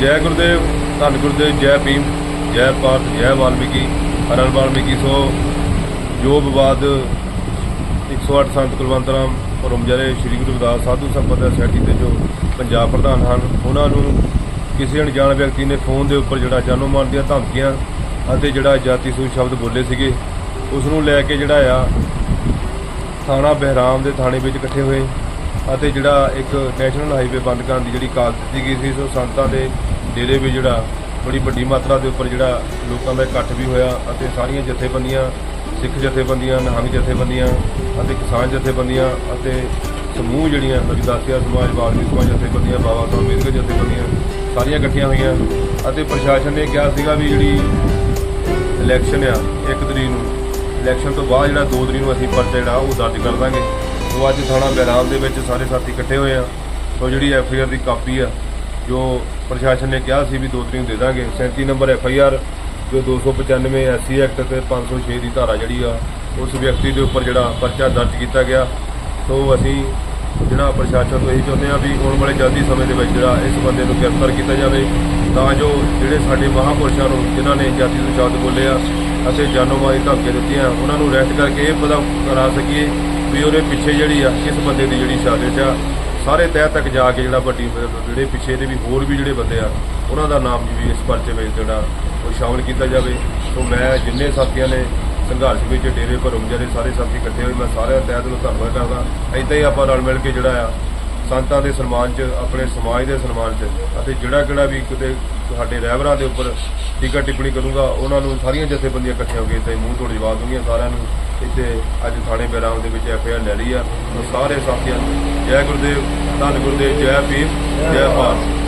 ਜੈ ਗੁਰਦੇਵ, ਧੰਨ ਗੁਰਦੇਵ, ਜੈ ਭੀਮ, ਜੈ ਪਾਰਥ ਜੈ ਵਾਲਮੀਕੀ ਹਰਨ ਵਾਲਮੀਕੀ। ਸੋ ਜੋ ਵਿਵਾਦ 108 ਸੰਤ ਕੁਲਵੰਤ ਰਾਮ ਪਰਮਜਰੇ ਸ੍ਰੀ ਗੁਰੂ ਰਵਿਦਾਸ ਸਾਧੂ ਸੰਪਰਦਾ ਸੋਸਾਇਟੀ ਦੇ ਜੋ ਪੰਜਾਬ ਪ੍ਰਧਾਨ ਹਨ, ਉਹਨਾਂ ਨੂੰ ਕਿਸੇ ਅਣਜਾਣ ਵਿਅਕਤੀ ਨੇ ਫੋਨ ਦੇ ਉੱਪਰ ਜਿਹੜਾ ਜਾਨੋਂ ਮਾਰਨ ਦੀਆਂ ਧਮਕੀਆਂ ਅਤੇ ਜਿਹੜਾ ਜਾਤੀ ਸੂਚ ਸ਼ਬਦ ਬੋਲੇ ਸੀਗੇ, ਉਸ ਨੂੰ ਲੈ ਕੇ ਜਿਹੜਾ ਆ ਥਾਣਾ ਬਹਿਰਾਮ ਦੇ ਥਾਣੇ ਵਿੱਚ ਇਕੱਠੇ ਹੋਏ। ਅਤੇ ਜਿਹੜਾ ਇੱਕ ਨੈਸ਼ਨਲ ਹਾਈਵੇ ਬੰਦ ਕਰਨ ਦੀ ਜਿਹੜੀ ਕਾਲ ਦਿੱਤੀ ਗਈ ਸੀ, ਸੋ ਸੰਤਾਂ ਦੇ ਡੇਰੇ ਵੀ ਜਿਹੜਾ ਬੜੀ ਵੱਡੀ ਮਾਤਰਾ ਦੇ ਉੱਪਰ ਜਿਹੜਾ ਲੋਕਾਂ ਦਾ ਇਕੱਠ ਵੀ ਹੋਇਆ ਅਤੇ ਸਾਰੀਆਂ ਜਥੇਬੰਦੀਆਂ, ਸਿੱਖ ਜਥੇਬੰਦੀਆਂ ਨਹਾਵੀ ਜਥੇਬੰਦੀਆਂ ਅਤੇ ਕਿਸਾਨ ਜਥੇਬੰਦੀਆਂ ਅਤੇ ਸਮੂਹ ਜਿਹੜੀਆਂ ਰਵਿਦਾਸੀਆ ਸਮਾਜ ਵਾਲਮੀ ਸਮਾਜ ਜਥੇਬੰਦੀਆਂ, ਬਾਬਾ ਸਾਹਿਬ ਅੰਬੇਦਕਰ ਜਥੇਬੰਦੀਆਂ ਸਾਰੀਆਂ ਇਕੱਠੀਆਂ ਹੋਈਆਂ ਅਤੇ ਪ੍ਰਸ਼ਾਸਨ ਨੇ ਕਿਹਾ ਸੀਗਾ ਵੀ ਜਿਹੜੀ ਇਲੈਕਸ਼ਨ ਆ, ਇੱਕ ਤਰੀਕ ਨੂੰ, ਇਲੈਕਸ਼ਨ ਤੋਂ ਬਾਅਦ ਜਿਹੜਾ 2 ਤਰੀਕ ਨੂੰ ਅਸੀਂ ਪਰਚਾ ਜਿਹੜਾ ਉਹ ਦਰਜ ਕਰ ਦਾਂਗੇ। ਉਹ ਅੱਜ ਥਾਣਾ ਬਹਿਰਾਮ ਦੇ ਵਿੱਚ ਸਾਰੇ ਸਾਥੀ ਇਕੱਠੇ ਹੋਏ ਆ। ਸੋ ਜਿਹੜੀ ਐਫ ਆਈ ਆਰ ਦੀ ਕਾਪੀ ਆ, ਜੋ ਪ੍ਰਸ਼ਾਸਨ ਨੇ ਕਿਹਾ ਸੀ ਵੀ ਦੋ ਤਰੀਕ ਨੂੰ ਦੇ ਦਾਂਗੇ। 37 ਨੰਬਰ ਐਫ ਆਈ ਆਰ ਜੋ 295 ਐਸਸੀ ਐਕਟ ਤੇ 506 ਦੀ ਧਾਰਾ ਜਿਹੜੀ ਆ, ਉਸ ਵਿਅਕਤੀ ਦੇ ਉੱਪਰ ਜਿਹੜਾ ਪਰਚਾ ਦਰਜ ਕੀਤਾ ਗਿਆ। ਸੋ ਅਸੀਂ ਜਿਹੜਾ ਪ੍ਰਸ਼ਾਸਨ ਤੋਂ ਇਹੀ ਚਾਹੁੰਦੇ ਆ ਵੀ ਆਉਣ ਵਾਲੇ ਜਲਦੀ ਸਮੇਂ ਦੇ ਵਿੱਚ ਜਿਹੜਾ ਇਸ ਬੰਦੇ ਨੂੰ ਗ੍ਰਿਫਤਾਰ ਕੀਤਾ ਜਾਵੇ, ਤਾਂ ਜੋ ਜਿਹੜੇ ਸਾਡੇ ਮਹਾਪੁਰਸ਼ਾਂ ਨੂੰ, ਜਿਨ੍ਹਾਂ ਨੇ ਜਾਤੀ ਤੋਂ ਸ਼ਬਦ ਬੋਲੇ ਆ, ਅਤੇ ਜਾਨੋਂ ਮਾਰੀ ਧਮਕੀਆਂ ਦਿੱਤੀਆਂ, ਉਹਨਾਂ ਨੂੰ ਅਰੈਸਟ ਕਰਕੇ ਇਹ ਪਤਾ ਕਰਾ ਸਕੀਏ ਵੀ ਉਹਦੇ ਪਿੱਛੇ ਜਿਹੜੀ ਆ, ਇਸ ਬੰਦੇ ਦੀ ਜਿਹੜੀ ਸਾਜ਼ਿਸ਼ ਆ, ਸਾਰੇ ਤਹਿ ਤੱਕ ਜਾ ਕੇ ਜਿਹੜਾ ਵੱਡੀ ਜਿਹੜੇ ਪਿੱਛੇ ਦੇ ਵੀ ਹੋਰ ਵੀ ਜਿਹੜੇ ਬੰਦੇ ਆ, ਉਹਨਾਂ ਦਾ ਨਾਮ ਵੀ ਇਸ ਪਰਚੇ ਵਿੱਚ ਜਿਹੜਾ ਉਹ ਸ਼ਾਮਲ ਕੀਤਾ ਜਾਵੇ। ਸੋ ਮੈਂ ਜਿੰਨੇ ਸਾਥੀਆਂ ਨੇ ਸੰਘਰਸ਼ ਵਿੱਚ ਡੇਰੇ ਭਰਮ ਜਿਹੜੇ ਸਾਰੇ ਸਾਥੀ ਇਕੱਠੇ ਹੋਏ, ਮੈਂ ਸਾਰਿਆਂ ਦਾ ਤਹਿ ਦਿਲੋਂ ਧੰਨਵਾਦ ਕਰਦਾ। ਏਦਾਂ ਹੀ ਆਪਾਂ ਰਲ ਮਿਲ ਕੇ ਜਿਹੜਾ ਆ, ਸੰਤਾਂ ਦੇ ਸਨਮਾਨ 'ਚ, ਆਪਣੇ ਸਮਾਜ ਦੇ ਸਨਮਾਨ 'ਚ ਅਤੇ ਜਿਹੜਾ ਕਿਹੜਾ ਵੀ ਕਿਤੇ ਸਾਡੇ ਰਹਿਬਰਾਂ ਦੇ ਉੱਪਰ ਟੀਕਾ ਟਿੱਪਣੀ ਕਰੂੰਗਾ, ਉਹਨਾਂ ਨੂੰ ਸਾਰੀਆਂ ਜਥੇਬੰਦੀਆਂ ਇਕੱਠੀਆਂ ਹੋ ਕੇ ਤੇ ਮੂੰਹ ਤੋੜ ਜਵਾਬ ਦੂੰਗੀਆਂ ਸਾਰਿਆਂ ਨੂੰ। ਇੱਥੇ ਅੱਜ ਥਾਣੇ ਬੈਰਾਮ ਦੇ ਵਿੱਚ ਐਫ ਆਈ ਆਰ ਲੈ ਲਈ ਆ ਉਹ ਸਾਰੇ ਸਾਥੀਆਂ ਨੂੰ ਜੈ ਗੁਰਦੇਵ, ਧੰਨ ਗੁਰਦੇਵ, ਜੈ ਭੀਮ, ਜੈ ਭਾਰਤ।